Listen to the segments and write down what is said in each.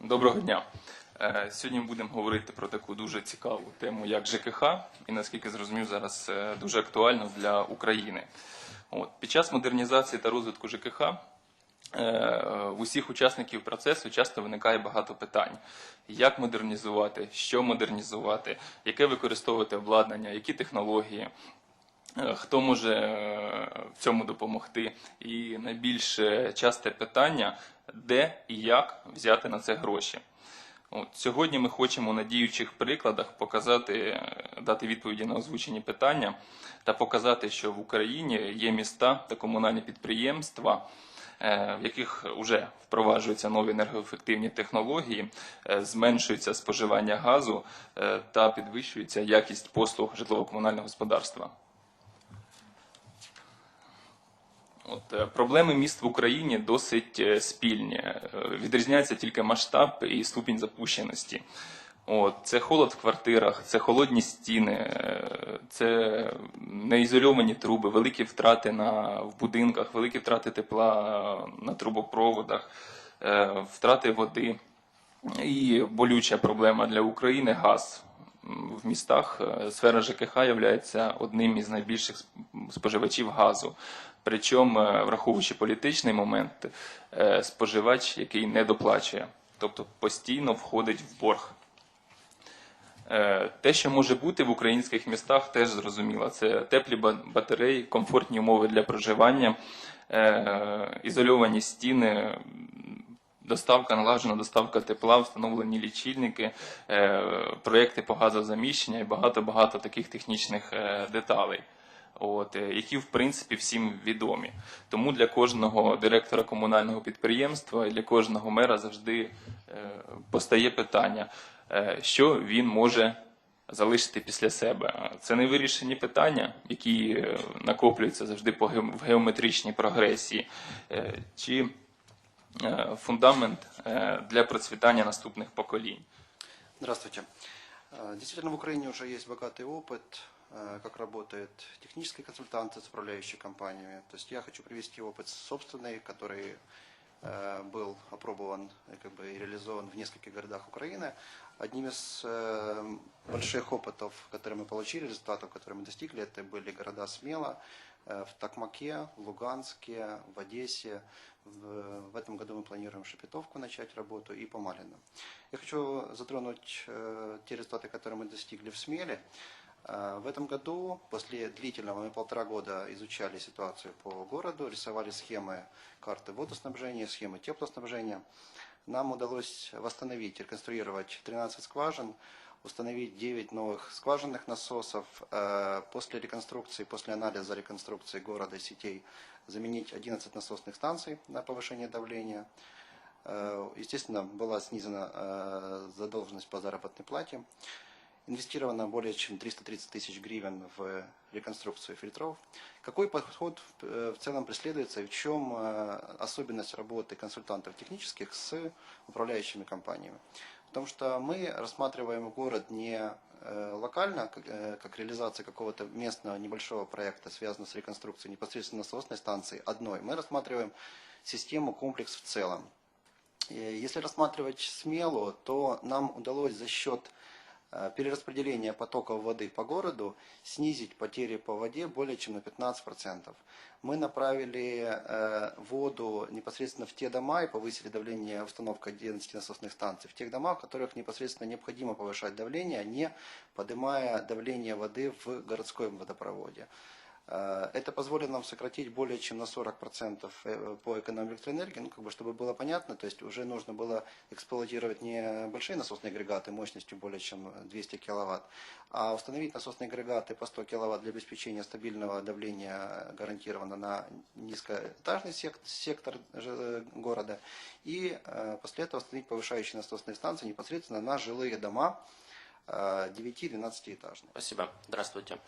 Доброго дня. Е, Сьогодні будемо говорити про таку дуже цікаву тему, як ЖКХ, і наскільки зрозумів, зараз е, дуже актуально для України. От, під час модернізації та розвитку ЖКХ е, в усіх учасників процесу часто виникає багато питань: як модернізувати, що модернізувати, яке використовувати обладнання, які технології. Хто може в цьому допомогти? І найбільш часте питання, де і як взяти на це гроші. От, сьогодні ми хочемо на діючих прикладах показати, е, дати відповіді на озвучені питання та показати, що в Україні є міста та комунальні підприємства, е, в яких вже впроваджуються нові енергоефективні технології, е, зменшується споживання газу та підвищується якість послуг житлово-комунального господарства. От, е, проблеми міст в Україні досить е, спільні. Е, Відрізняється тільки масштаб і ступінь запущеності. От, це холод в квартирах, це холодні стіни, це неізольовані труби, великі втрати на, в будинках, великі втрати тепла на трубопроводах, втрати води. І болюча проблема для України газ. В містах е, сфера ЖКХ є одним із найбільших споживачів газу. Причому, е, враховуючи політичний момент, е, споживач, який не доплачує, тобто постійно входить в борг. Те, що може бути в українських містах, теж зрозуміло. Це теплі батареї, комфортні умови для проживання, ізольовані стіни, доставка, налагоджена доставка тепла, встановлені лічильники, е, проєкти по газозаміщення і багато-багато таких технічних е, деталей. От, е, які в принципі всім відомі. Тому для кожного директора комунального підприємства і для кожного мера завжди постає питання, що він може залишити після себе. Це не вирішені питання, які накоплюються завжди в геометричній прогресії, чи фундамент для процвітання наступних поколінь. Здравствуйте. Действительно, в Украине уже есть богатый опыт, как работают технические консультанты с управляющими компаниями. То есть я хочу привести опыт собственный, который был опробован э, как бы, реализован в нескольких городах Украины. Одним из э, больших опытов, которые мы получили, результатов, которые мы достигли, это были города Смело, э, в Токмаке, в Луганске, в Одессе. В, в этом году мы планируем Шепетовку начать работу и по Малину. Я хочу затронуть э, те результаты, которые мы достигли в Смеле. Э, в этом году, после длительного, мы полтора года изучали ситуацию по городу, рисовали схемы карты водоснабжения, схемы теплоснабжения. Нам удалось восстановить, реконструировать 13 скважин, установить 9 новых скважинных насосов. Э, После реконструкции, после анализа реконструкции города и сетей, заменить 11 насосных станций на повышение давления. Э, Естественно, была снизена задолженность по заработной плате. Инвестировано более чем 330 тысяч гривен в реконструкцию фильтров. Какой подход в э, в целом преследуется и в чем э, особенность работы консультантов технических с управляющими компаниями? Потому что мы рассматриваем город не э, локально, как, э, реализация какого-то местного небольшого проекта, связанного с реконструкцией непосредственно насосной станции одной. Мы рассматриваем систему, комплекс в целом. Если рассматривать смело, то нам удалось за счет э, перераспределения потоков воды по городу снизить потери по воде более чем на 15%. Мы направили э, воду непосредственно в те дома и повысили давление установкой 11 насосных станций, в тех домах, в которых непосредственно необходимо повышать давление, не поднимая давление воды в городском водопроводе. Э, Это позволит нам сократить более чем на 40% э, по экономии электроэнергии, ну, как бы, чтобы было понятно, то есть уже нужно было эксплуатировать не большие насосные агрегаты мощностью более чем 200 киловатт, а установить насосные агрегаты по 100 киловатт для обеспечения стабильного давления гарантированно на низкоэтажный сек- сектор жи- города. И э, после этого установить повышающие насосные станции непосредственно на жилые дома э, 9-12 этажные. Спасибо. Здравствуйте.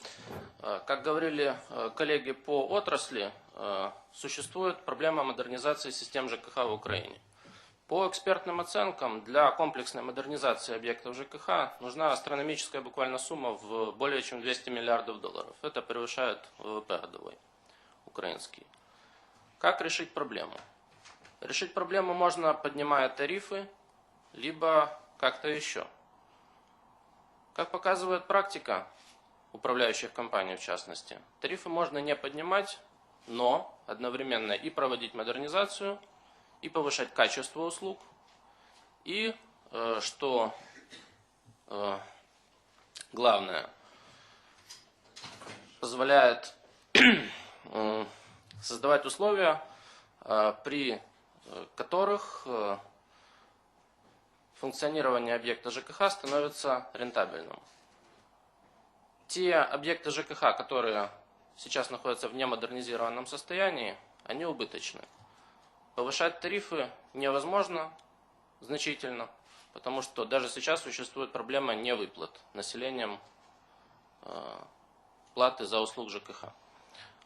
Э, Как говорили э, коллеги по отрасли, э, существует проблема модернизации систем ЖКХ в Украине. По экспертным оценкам, для комплексной модернизации объектов ЖКХ нужна астрономическая буквально сумма в более чем 200 миллиардов долларов. Это превышает ВВП годовой украинский. Как решить проблему? Решить проблему можно, поднимая тарифы, либо как-то еще. Как показывает практика управляющих компаний в частности, тарифы можно не поднимать, но одновременно и проводить модернизацию, и повышать качество услуг, и, э, что э, главное, позволяет э, создавать условия, при которых функционирование объекта ЖКХ становится рентабельным. Те объекты ЖКХ, которые сейчас находятся в немодернизированном состоянии, они убыточны. Повышать тарифы невозможно значительно, потому что даже сейчас существует проблема невыплат населением э, платы за услуг ЖКХ.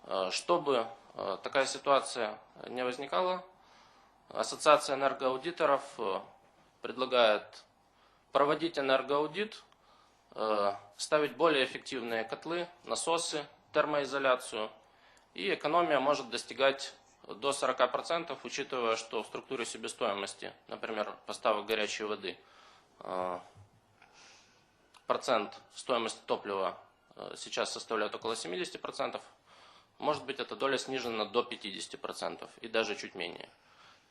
Э, Чтобы э, такая ситуация не возникала, Ассоциация энергоаудиторов предлагает проводить энергоаудит, э, ставить более эффективные котлы, насосы, термоизоляцию, и экономия может достигать до 40%, учитывая, что в структуре себестоимости, например, поставок горячей воды, э, процент стоимости топлива э, сейчас составляет около 70%, может быть, эта доля снижена до 50% и даже чуть менее.